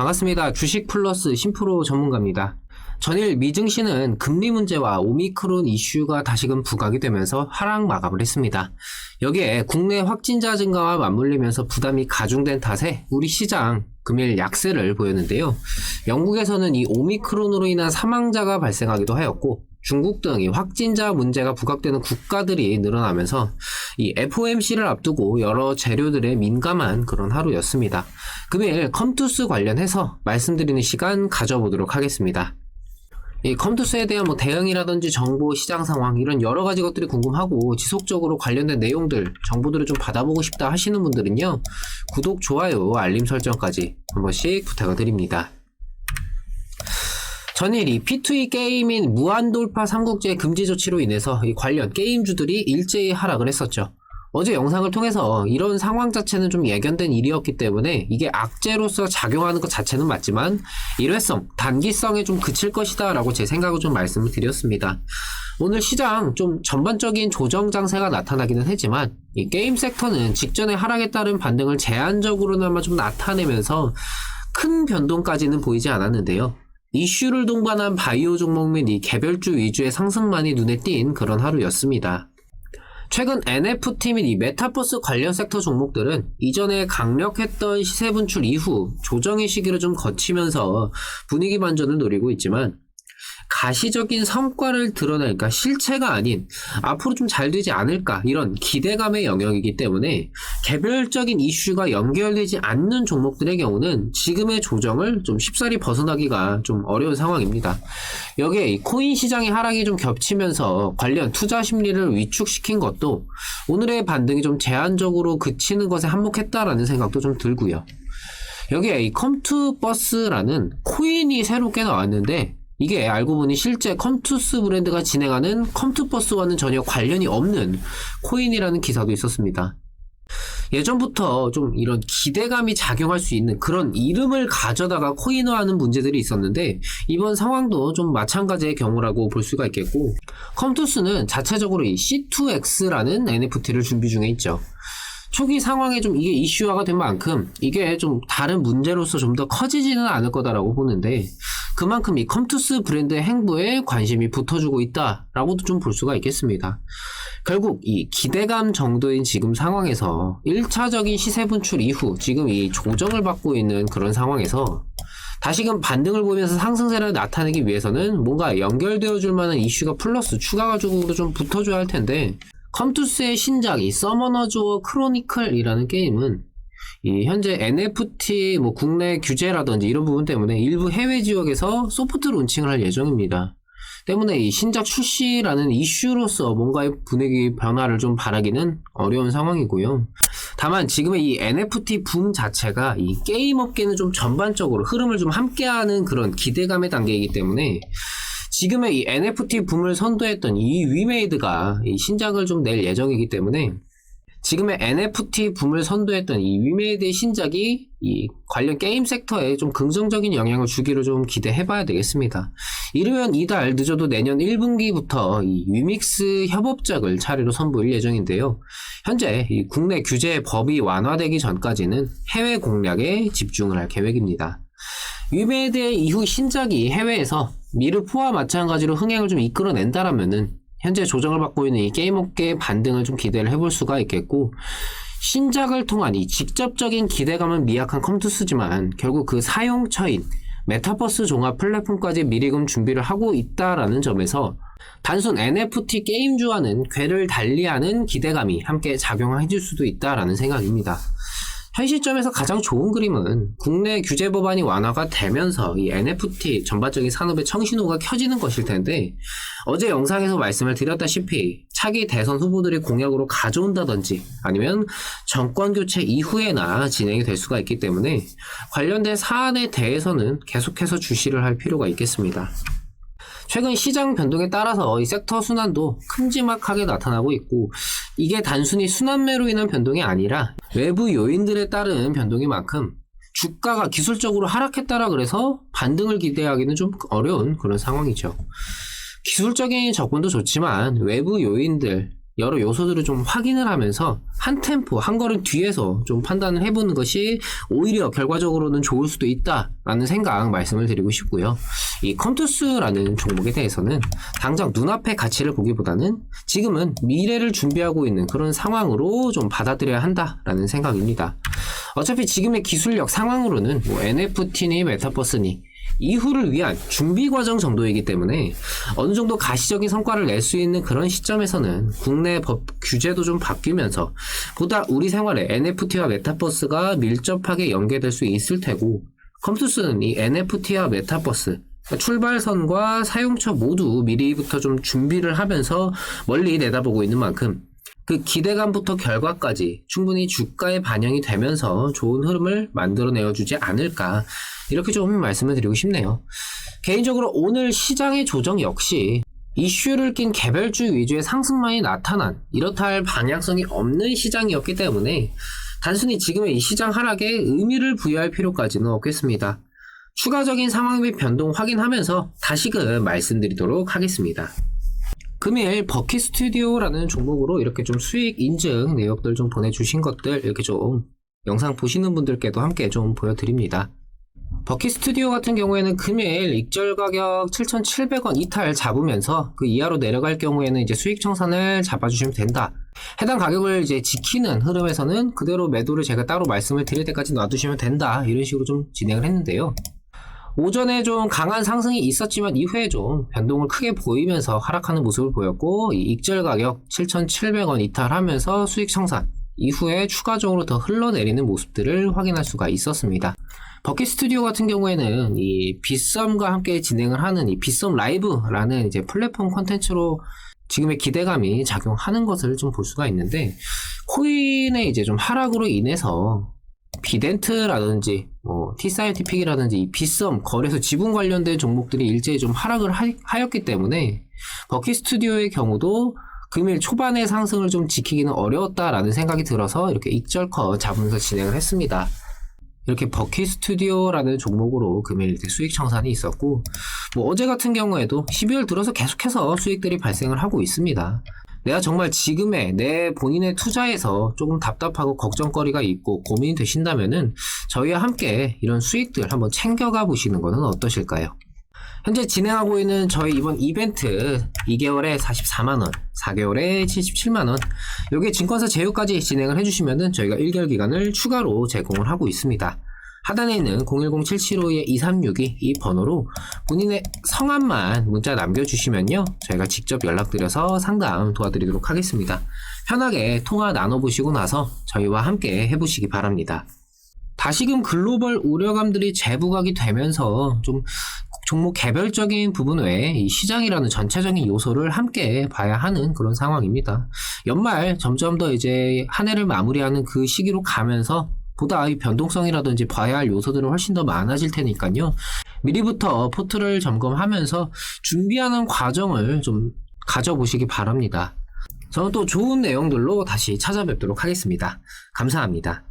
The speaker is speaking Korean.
반갑습니다. 주식 플러스 심프로 전문가입니다. 전일 미증시는 금리 문제와 오미크론 이슈가 다시금 부각이 되면서 하락 마감을 했습니다. 여기에 국내 확진자 증가와 맞물리면서 부담이 가중된 탓에 우리 시장 금일 약세를 보였는데요. 영국에서는 이 오미크론으로 인한 사망자가 발생하기도 하였고 중국 등 이 확진자 문제가 부각되는 국가들이 늘어나면서 이 FOMC를 앞두고 여러 재료들에 민감한 그런 하루였습니다. 금일 컴투스 관련해서 말씀드리는 시간 가져보도록 하겠습니다. 이 컴투스에 대한 뭐 대응이라든지 정보, 시장 상황 이런 여러 가지 것들이 궁금하고 지속적으로 관련된 내용들, 정보들을 좀 받아보고 싶다 하시는 분들은요. 구독, 좋아요, 알림 설정까지 한 번씩 부탁을 드립니다. 전일 이 P2E 게임인 무한돌파 삼국지의 금지 조치로 인해서 이 관련 게임주들이 일제히 하락을 했었죠. 어제 영상을 통해서 이런 상황 자체는 좀 예견된 일이었기 때문에 이게 악재로서 작용하는 것 자체는 맞지만 일회성, 단기성에 좀 그칠 것이다 라고 제 생각을 좀 말씀을 드렸습니다. 오늘 시장 좀 전반적인 조정 장세가 나타나기는 했지만 이 게임 섹터는 직전의 하락에 따른 반등을 제한적으로나마 좀 나타내면서 큰 변동까지는 보이지 않았는데요. 이슈를 동반한 바이오 종목 및 이 개별주 위주의 상승만이 눈에 띈 그런 하루였습니다. 최근 NFT 및 이 메타버스 관련 섹터 종목들은 이전에 강력했던 시세 분출 이후 조정의 시기를 좀 거치면서 분위기 반전을 노리고 있지만 가시적인 성과를 드러낼까 실체가 아닌 앞으로 좀 잘 되지 않을까 이런 기대감의 영역이기 때문에 개별적인 이슈가 연결되지 않는 종목들의 경우는 지금의 조정을 좀 쉽사리 벗어나기가 좀 어려운 상황입니다. 여기에 이 코인 시장의 하락이 좀 겹치면서 관련 투자 심리를 위축시킨 것도 오늘의 반등이 좀 제한적으로 그치는 것에 한몫했다라는 생각도 좀 들고요. 여기에 이 컴투버스라는 코인이 새롭게 나왔는데 이게 알고 보니 실제 컴투스 브랜드가 진행하는 컴투버스와는 전혀 관련이 없는 코인이라는 기사도 있었습니다. 예전부터 좀 이런 기대감이 작용할 수 있는 그런 이름을 가져다가 코인화하는 문제들이 있었는데 이번 상황도 좀 마찬가지의 경우라고 볼 수가 있겠고 컴투스는 자체적으로 이 C2X라는 NFT를 준비 중에 있죠. 초기 상황에 좀 이게 이슈화가 된 만큼 이게 좀 다른 문제로서 좀 더 커지지는 않을 거다라고 보는데 그만큼 이 컴투스 브랜드의 행보에 관심이 붙어주고 있다라고도 좀 볼 수가 있겠습니다. 결국 이 기대감 정도인 지금 상황에서 1차적인 시세 분출 이후 지금 이 조정을 받고 있는 그런 상황에서 다시금 반등을 보면서 상승세를 나타내기 위해서는 뭔가 연결되어 줄 만한 이슈가 플러스 추가 가지고도 좀 붙어줘야 할 텐데 컴투스의 신작 이 서머너즈 워 크로니클이라는 게임은 이 현재 NFT 뭐 국내 규제라든지 이런 부분 때문에 일부 해외 지역에서 소프트 론칭을 할 예정입니다. 때문에 이 신작 출시라는 이슈로서 뭔가의 분위기 변화를 좀 바라기는 어려운 상황이고요. 다만 지금의 이 NFT 붐 자체가 이 게임 업계는 좀 전반적으로 흐름을 좀 함께하는 그런 기대감의 단계이기 때문에 지금의 이 NFT 붐을 선도했던 이 위메이드가 이 신작을 좀 낼 예정이기 때문에 지금의 NFT 붐을 선도했던 이 위메이드의 신작이 이 관련 게임 섹터에 좀 긍정적인 영향을 주기로 좀 기대해봐야 되겠습니다. 이르면 이달 늦어도 내년 1분기부터 이 위믹스 협업작을 차례로 선보일 예정인데요. 현재 이 국내 규제 법이 완화되기 전까지는 해외 공략에 집중을 할 계획입니다. 위메이드의 이후 신작이 해외에서 미르포와 마찬가지로 흥행을 좀 이끌어낸다라면은 현재 조정을 받고 있는 이 게임업계의 반등을 좀 기대를 해볼 수가 있겠고 신작을 통한 이 직접적인 기대감은 미약한 컴투스지만 결국 그 사용처인 메타버스 종합 플랫폼까지 미리금 준비를 하고 있다라는 점에서 단순 NFT 게임주와는 궤를 달리하는 기대감이 함께 작용해 줄 수도 있다라는 생각입니다. 현 시점에서 가장 좋은 그림은 국내 규제 법안이 완화가 되면서 이 NFT 전반적인 산업의 청신호가 켜지는 것일 텐데 어제 영상에서 말씀을 드렸다시피 차기 대선 후보들이 공약으로 가져온다든지 아니면 정권 교체 이후에나 진행이 될 수가 있기 때문에 관련된 사안에 대해서는 계속해서 주시를 할 필요가 있겠습니다. 최근 시장 변동에 따라서 이 섹터 순환도 큼지막하게 나타나고 있고 이게 단순히 순환매로 인한 변동이 아니라 외부 요인들에 따른 변동인 만큼 주가가 기술적으로 하락했다라 그래서 반등을 기대하기는 좀 어려운 그런 상황이죠. 기술적인 접근도 좋지만 외부 요인들 여러 요소들을 좀 확인을 하면서 한 템포, 한 걸음 뒤에서 좀 판단을 해보는 것이 오히려 결과적으로는 좋을 수도 있다라는 생각 말씀을 드리고 싶고요. 이 컴투스라는 종목에 대해서는 당장 눈앞의 가치를 보기보다는 지금은 미래를 준비하고 있는 그런 상황으로 좀 받아들여야 한다라는 생각입니다. 어차피 지금의 기술력 상황으로는 뭐 NFT니 메타버스니 이후를 위한 준비 과정 정도이기 때문에 어느 정도 가시적인 성과를 낼 수 있는 그런 시점에서는 국내 법 규제도 좀 바뀌면서 보다 우리 생활에 NFT와 메타버스가 밀접하게 연계될 수 있을 테고 컴투스는 이 NFT와 메타버스 그러니까 출발선과 사용처 모두 미리부터 좀 준비를 하면서 멀리 내다보고 있는 만큼 그 기대감부터 결과까지 충분히 주가에 반영이 되면서 좋은 흐름을 만들어내어 주지 않을까 이렇게 좀 말씀을 드리고 싶네요. 개인적으로 오늘 시장의 조정 역시 이슈를 낀 개별주 위주의 상승만이 나타난 이렇다 할 방향성이 없는 시장이었기 때문에 단순히 지금의 이 시장 하락에 의미를 부여할 필요까지는 없겠습니다. 추가적인 상황 및 변동 확인하면서 다시금 말씀드리도록 하겠습니다. 금일 버키 스튜디오라는 종목으로 이렇게 좀 수익 인증 내역들 좀 보내주신 것들 이렇게 좀 영상 보시는 분들께도 함께 좀 보여드립니다. 버키 스튜디오 같은 경우에는 금일 익절 가격 7,700원 이탈 잡으면서 그 이하로 내려갈 경우에는 이제 수익 청산을 잡아주시면 된다. 해당 가격을 이제 지키는 흐름에서는 그대로 매도를 제가 따로 말씀을 드릴 때까지 놔두시면 된다. 이런 식으로 좀 진행을 했는데요. 오전에 좀 강한 상승이 있었지만 이후에 좀 변동을 크게 보이면서 하락하는 모습을 보였고 이 익절 가격 7,700원 이탈하면서 수익 청산 이후에 추가적으로 더 흘러내리는 모습들을 확인할 수가 있었습니다. 버킷 스튜디오 같은 경우에는 이 빗썸과 함께 진행을 하는 이 빗썸 라이브라는 이제 플랫폼 컨텐츠로 지금의 기대감이 작용하는 것을 좀 볼 수가 있는데 코인의 이제 좀 하락으로 인해서 비덴트라든지 뭐 티사이언티픽이라든지 이 빗썸 거래소 지분 관련된 종목들이 일제히 좀 하락을 하, 하였기 때문에 버키 스튜디오의 경우도 금일 초반의 상승을 좀 지키기는 어려웠다라는 생각이 들어서 이렇게 익절커 잡으면서 진행을 했습니다. 이렇게 버키 스튜디오라는 종목으로 금일 수익 청산이 있었고 뭐 어제 같은 경우에도 12월 들어서 계속해서 수익들이 발생을 하고 있습니다. 내가 정말 지금의 내 본인의 투자에서 조금 답답하고 걱정거리가 있고 고민이 되신다면은 저희와 함께 이런 수익들 한번 챙겨가 보시는 것은 어떠실까요? 현재 진행하고 있는 저희 이번 이벤트 2개월에 44만원, 4개월에 77만원, 여기에 증권사 제휴까지 진행을 해주시면은 저희가 1개월 기간을 추가로 제공을 하고 있습니다. 하단에 있는 010-775-2362이 번호로 본인의 성함만 문자 남겨주시면요. 저희가 직접 연락드려서 상담 도와드리도록 하겠습니다. 편하게 통화 나눠보시고 나서 저희와 함께 해보시기 바랍니다. 다시금 글로벌 우려감들이 재부각이 되면서 좀 종목 개별적인 부분 외에 이 시장이라는 전체적인 요소를 함께 봐야 하는 그런 상황입니다. 연말 점점 더 이제 한 해를 마무리하는 그 시기로 가면서 보다 이 변동성이라든지 봐야 할 요소들은 훨씬 더 많아질 테니까요. 미리부터 포트를 점검하면서 준비하는 과정을 좀 가져보시기 바랍니다. 저는 또 좋은 내용들로 다시 찾아뵙도록 하겠습니다. 감사합니다.